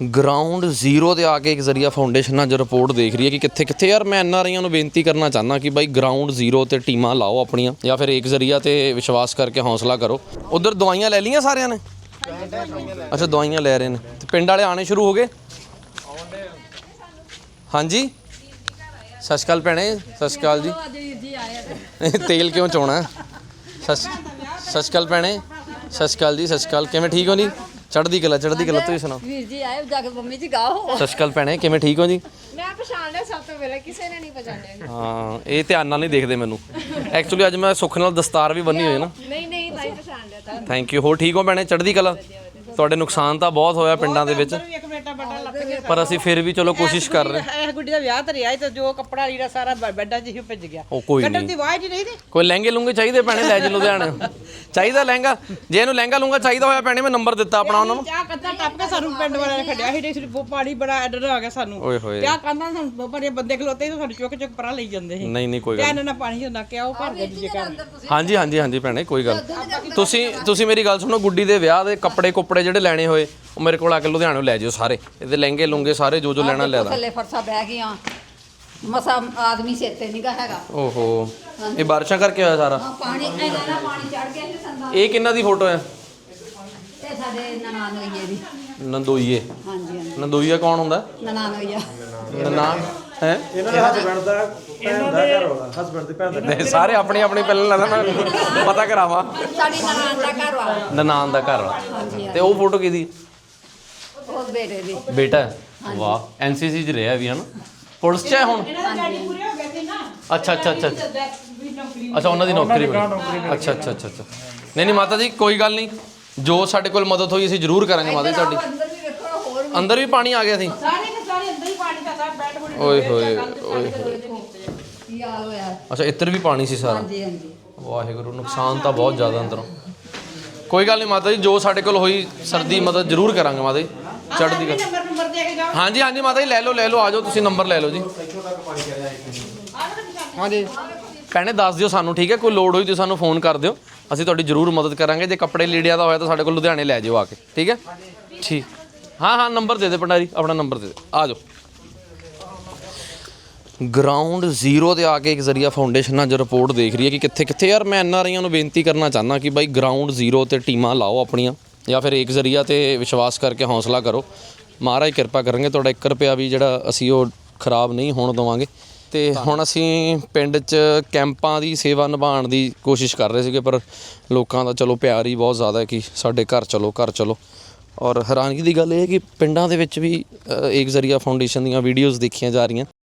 Ground zero ਤੇ ਆ ਕੇ ਇੱਕ ਜ਼ਰੀਆ ਫਾਊਂਡੇਸ਼ਨ ਅੱਜ ਰਿਪੋਰਟ ਦੇਖ ਰਹੀ ਹੈ ਕਿ ਕਿੱਥੇ ਕਿੱਥੇ ਯਾਰ ਮੈਂ ਐਨਆਰਆਈਆਂ ਨੂੰ ਬੇਨਤੀ ਕਰਨਾ ਚਾਹੁੰਦਾ ਕਿ ਬਾਈ ਗਰਾਊਂਡ ਜ਼ੀਰੋ ਤੇ ਟੀਮਾਂ ਲਾਓ ਆਪਣੀਆਂ ਜਾਂ ਫਿਰ ਇੱਕ ਜ਼ਰੀਆ ਤੇ ਵਿਸ਼ਵਾਸ ਕਰਕੇ ਹੌਸਲਾ ਕਰੋ। ਉਧਰ ਦਵਾਈਆਂ ਲੈ ਲਈਆਂ ਸਾਰਿਆਂ ਨੇ? ਅੱਛਾ, ਦਵਾਈਆਂ ਲੈ ਰਹੇ ਨੇ। ਤੇ ਪਿੰਡ ਵਾਲੇ ਆਣੇ ਸ਼ੁਰੂ ਹੋ ਗਏ? ਹਾਂਜੀ? ਸਤਿ ਸ਼੍ਰੀ ਅਕਾਲ ਭੈਣੇ, ਸਤਿ ਸ਼੍ਰੀ ਅਕਾਲ ਜੀ। ਤੇਲ ਕਿਉਂ ਚੋਣਾ? ਸਤਿ ਸ਼੍ਰੀ ਸਤਿ ਸ਼੍ਰੀ ਅਕਾਲ ਭੈਣੇ, ਸਤਿ ਸ਼੍ਰੀ ਅਕਾਲ ਜੀ, ਸਤਿ ਸ਼੍ਰੀ ਅਕਾਲ। ਕਿਵੇਂ ਠੀਕ ਹੋ ਜੀ? ਚੜ੍ਹਦੀ ਕਲਾ ਚੜ੍ਹਦੀ ਕਲਾ ਤੁਸੀਂ ਸੁਣਾਓ। ਵੀਰ ਜੀ ਆਏ ਜਾ ਕੇ ਮੰਮੀ ਜੀ ਗਾਓ। ਸਤਿ ਸ਼੍ਰੀ ਅਕਾਲ ਭੈਣੇ ਕਿਵੇਂ ਠੀਕ ਹੋ ਜੀ? ਮੈਂ ਪਛਾਣ ਲਿਆ ਸਭ ਤੋਂ ਪਹਿਲਾਂ ਕਿਸੇ ਨੇ ਨਹੀਂ ਪਛਾਣਿਆ ਹਾਂ ਇਹ ਧਿਆਨ ਨਾਲ ਨਹੀਂ ਦੇਖਦੇ ਮੈਨੂੰ। ਐਕਚੁਅਲੀ ਅੱਜ ਮੈਂ ਸੁੱਖ ਨਾਲ ਦਸਤਾਰ ਵੀ ਬੰਨੀ ਹੋਈ ਹੈ ਨਾ। ਨਹੀਂ ਨਹੀਂ ਹੀ ਪਛਾਣ ਲਿਆ ਤਾਂ। ਥੈਂਕ ਯੂ ਹੋਰ ਠੀਕ ਹੋ ਭੈਣੇ ਚੜ੍ਹਦੀ ਕਲਾ? ਤੁਹਾਡੇ ਨੁਕਸਾਨ ਤਾਂ ਬਹੁਤ ਹੋਇਆ ਪਿੰਡਾਂ ਦੇ ਵਿੱਚ। ਲੱਗ ਗਿਆ ਪਰ ਅਸੀਂ ਫਿਰ ਵੀ ਚਲੋ ਕੋਸ਼ਿਸ਼ ਕਰ ਰਹੇ। ਇਹ ਗੁੱਡੀ ਦਾ ਵਿਆਹ ਧਰਿਆ ਤੇ ਜੋ ਕੱਪੜਾ ਲੀੜਾ ਸਾਰਾ ਬੈੱਡਾਂ 'ਚ ਹੀ ਭਿੱਜ ਗਿਆ। ਉਹ ਕੋਈ ਕੱਢਣ ਨਹੀਂ। ਦੀ ਆਵਾਜ਼ ਹੀ ਨਹੀਂ ਦੀ ਕੋਈ ਲਹਿੰਗੇ ਲੁੰਗੇ ਚਾਹੀਦੇ ਭੈਣੇ? ਲੈ ਜੀ ਲੁਧਿਆਣੇ। ਚਾਹੀਦਾ ਲਹਿੰਗਾ। ਜੇ ਇਹਨੂੰ ਲਹਿੰਗਾ ਲੁੰਗਾ ਚਾਹੀਦਾ ਹੋਇਆ ਭੈਣੇ ਮੈਂ ਨੰਬਰ ਦਿੱਤਾ ਆਪਣਾ ਉਹਨਾਂ ਨੂੰ। ਚਾਹ ਕੰਦਾ ਟੱਪ ਕੇ ਸਾਨੂੰ ਪਿੰਡ ਵਾਲਿਆਂ ਨੇ ਖੜਿਆ ਸੀ ਤੇ ਸਿਰਫ ਪਾਣੀ ਬੜਾ ਐਡਰ ਆ ਗਿਆ ਸਾਨੂੰ। ਓਏ ਹੋਏ। ਚਾਹ ਕੰਦਾ ਸਾਨੂੰ ਬੜੇ ਬੰਦੇ ਖਲੋਤੇ ਸੀ ਸਾਨੂੰ ਚੁੱਕ ਚੁੱਕ ਪਰਾਂ ਲਈ ਜਾਂਦੇ ਸੀ। ਨਹੀਂ ਨਹੀਂ ਕੋਈ ਤੇ ਗੱਲ ਇਹਨਾਂ ਨਾਲ ਪਾਣੀ ਹੁੰਦਾ ਕਿ ਉਹ ਭਰ ਗਏ ਦੂਜੇ ਘਰ। ਹਾਂਜੀ ਹਾਂਜੀ ਹਾਂਜੀ ਭੈਣੇ ਕੋਈ ਗੱਲ ਤੁਸੀਂ ਤੁਸੀਂ ਮੇਰੀ ਗੱਲ ਸੁਣੋ ਗੁੱਡੀ ਦੇ ਵਿਆਹ ਦੇ ਕੱਪੜੇ ਕੁੱਪੜੇ ਜਿਹੜੇ ਲੈਣੇ ਹੋਏ ਉਹ ਮੇਰੇ ਕੋਲ ਆ ਕੇ ਲੁਧਿਆਣੋਂ ਲੈ ਜਿਓ ਸਾਰੇ। ਇਹਦੇ ਲਹਿੰਗੇ ਲੁੰਗੇ ਸਾਰੇ ਜੋ ਜੋ ਲੈਣਾ ਲੈ ਦਾਂ। ਥੱਲੇ ਫਰਸਾ ਬਹਿ ਗਈਆਂ। ਮਸਾ ਆਦਮੀ ਸਿਰ ਤੇ ਨਿਗਾ ਹੈਗਾ। ਓਹੋ। ਇਹ ਬਾਰਿਸ਼ਾਂ ਕਰਕੇ ਹੋਇਆ ਸਾਰਾ? ਪਾਣੀ ਇਹਨਾਂ ਦਾ ਪਾਣੀ ਚੜ ਗਿਆ ਸੀ ਸੰਦਾ ਇਹ ਕਿੰਨਾ ਦੀ ਫੋਟੋ ਹੈ? ਤੇ ਸਾਡੇ ਨਨਾਣ ਹੋਈਏ ਦੀ। ਨੰਦੋਈਏ। ਹਾਂਜੀ ਹਾਂਜੀ। ਨੰਦੋਈਆ ਕੌਣ ਹੁੰਦਾ? ਨਨਾਣ ਹੋਈਆ ਨਨਾਣ ਹੈ? ਇਹਨਾਂ ਦੇ ਹਸਬੰਡ ਦਾ ਭੈਣ ਦਾ ਘਰ ਵਾਲਾ ਹਸਬੰਡ ਦੇ ਭੈਣ ਦਾ ਸਾਰੇ ਆਪਣੀ ਆਪਣੀ ਪਹਿਲਾਂ ਲੈਣਾ ਮੈਂ ਪਤਾ ਕਰਾਵਾਂ। ਸਾਡੀ ਨਨਾਣ ਦਾ ਘਰ ਵਾ ਨਨਾਣ ਦਾ ਘਰ ਵਾਲਾ। ਹਾਂਜੀ। ਤੇ ਉਹ ਫੋਟੋ ਕਿਹਦੀ? ਉਹ ਬੇਟੇ ਦੀ। ਬੇਟਾ? ਵਾਹ ਐਨਸੀਸੀ ਚ ਰਿਹਾ ਵੀ ਹਨ? ਪੁਲਿਸ ਚ ਹੈ ਹੁਣ? ਪੂਰੇ ਹੋ ਗਏ ਸੀ ਨਾ ਅੱਛਾ ਅੱਛਾ ਅੱਛਾ। ਅੱਛਾ ਉਹਨਾਂ ਦੀ ਨੌਕਰੀ ਬਣੀ ਅੱਛਾ ਅੱਛਾ ਅੱਛਾ ਅੱਛਾ। ਨਹੀਂ ਨਹੀਂ ਮਾਤਾ ਜੀ ਕੋਈ ਗੱਲ ਨਹੀਂ। ਜੋ ਸਾਡੇ ਕੋਲ ਮਦਦ ਹੋਈ ਅਸੀਂ ਜ਼ਰੂਰ ਕਰਾਂਗੇ ਮਾਤਾ ਜੀ ਤੁਹਾਡੀ। ਅੰਦਰ ਵੀ ਵੇਖੋ ਹੋਰ ਅੰਦਰ ਵੀ ਪਾਣੀ ਆ ਗਿਆ ਸੀ। ਸਾਰੇ ਦੇ ਸਾਰੇ ਅੰਦਰ ਹੀ ਪਾਣੀ ਦਾ ਸਭ ਬੈੱਡ ਬੁੱਡ ਓਏ ਹੋਏ ਓਏ ਕੀ ਹਾਲ ਹੋਇਆ? ਅੱਛਾ ਇੱਧਰ ਵੀ ਪਾਣੀ ਸੀ ਸਾਰਾ? ਹਾਂਜੀ ਹਾਂਜੀ। ਵਾਹਿਗੁਰੂ ਨੁਕਸਾਨ ਤਾਂ ਬਹੁਤ ਜ਼ਿਆਦਾ ਅੰਦਰੋਂ। ਕੋਈ ਗੱਲ ਨਹੀਂ ਮਾਤਾ ਜੀ ਜੋ ਸਾਡੇ ਕੋਲ ਹੋਈ ਸਰਦੀ ਮਦਦ ਜ਼ਰੂਰ ਕਰਾਂਗੇ ਮਾਤਾ ਜੀ। ਚੜ੍ਹਦੀ ਗੱਲ ਨੰਬਰ ਨੰਬਰ ਦੇ ਕੇ ਜਾਓ। ਹਾਂਜੀ ਹਾਂਜੀ ਮਾਤਾ ਜੀ ਲੈ ਲਓ ਲੈ ਲਓ ਆ ਜਾਓ ਤੁਸੀਂ ਨੰਬਰ ਲੈ ਲਓ ਜੀ। ਹਾਂਜੀ। ਭੈਣੇ ਦੱਸ ਦਿਓ ਸਾਨੂੰ ਠੀਕ ਹੈ? ਕੋਈ ਲੋੜ ਹੋਈ ਤੁਸੀਂ ਸਾਨੂੰ ਫੋਨ ਕਰ ਦਿਓ। ਅਸੀਂ ਤੁਹਾਡੀ ਜ਼ਰੂਰ ਮਦਦ ਕਰਾਂਗੇ। ਜੇ ਕੱਪੜੇ ਲੀੜਿਆਂ ਦਾ ਹੋਇਆ ਤਾਂ ਸਾਡੇ ਕੋਲ ਲੁਧਿਆਣੇ ਲੈ ਜਿਓ ਆ ਕੇ ਠੀਕ ਹੈ? ਠੀਕ। ਹਾਂ ਹਾਂ ਨੰਬਰ ਦੇ ਦੇ ਭੰਡਾਰੀ ਆਪਣਾ ਨੰਬਰ ਦੇ ਦੇ। ਆ ਜਾਓ। ਗਰਾਊਂਡ ਜ਼ੀਰੋ ਤੇ ਆ ਕੇ ਇੱਕ ਜ਼ਰੀਆ ਫਾਊਂਡੇਸ਼ਨ ਅੱਜ ਰਿਪੋਰਟ ਦੇਖ ਰਹੀ ਹੈ ਕਿ ਕਿੱਥੇ ਕਿੱਥੇ ਯਾਰ ਮੈਂ ਐਨਆਰਆਈਆਂ ਨੂੰ ਬੇਨਤੀ ਕਰਨਾ ਚਾਹੁੰਦਾ ਕਿ ਬਾਈ ਗਰਾਊਂਡ ਜ਼ੀਰੋ ਤੇ ਟੀਮਾਂ ਲਾਓ ਆਪਣੀਆਂ। ਜਾਂ ਫਿਰ ਇੱਕ ਜ਼ਰੀਆ ਤੇ ਵਿਸ਼ਵਾਸ ਕਰਕੇ ਹੌਸਲਾ ਕਰੋ। ਮਹਾਰਾਜ ਕਿਰਪਾ ਕਰਨਗੇ ਤੁਹਾਡਾ 1 ਰੁਪਿਆ ਵੀ ਜਿਹੜਾ ਅਸੀਂ ਉਹ ਖਰਾਬ ਨਹੀਂ ਹੋਣ ਦਵਾਂਗੇ। ਤੇ ਹੁਣ ਅਸੀਂ ਪਿੰਡ 'ਚ ਕੈਂਪਾਂ ਦੀ ਸੇਵਾ ਨਿਭਾਉਣ ਦੀ ਕੋਸ਼ਿਸ਼ ਕਰ ਰਹੇ ਸੀਗੇ ਪਰ ਲੋਕਾਂ ਦਾ ਚਲੋ ਪਿਆਰ ਹੀ ਬਹੁਤ ਜ਼ਿਆਦਾ ਹੈ ਕਿ ਸਾਡੇ ਘਰ ਚਲੋ ਘਰ ਚਲੋ। ਔਰ ਹੈਰਾਨਗੀ ਦੀ ਗੱਲ ਇਹ ਹੈ ਕਿ ਪਿੰਡਾਂ ਦੇ ਵਿੱਚ ਵੀ ਅ, ਏਕ ਜ਼ਰੀਆ ਫਾਊਂਡੇਸ਼ਨ ਦੀਆਂ ਵੀਡੀਓਜ਼ ਦੇਖੀਆਂ ਜਾ ਰਹੀਆਂ।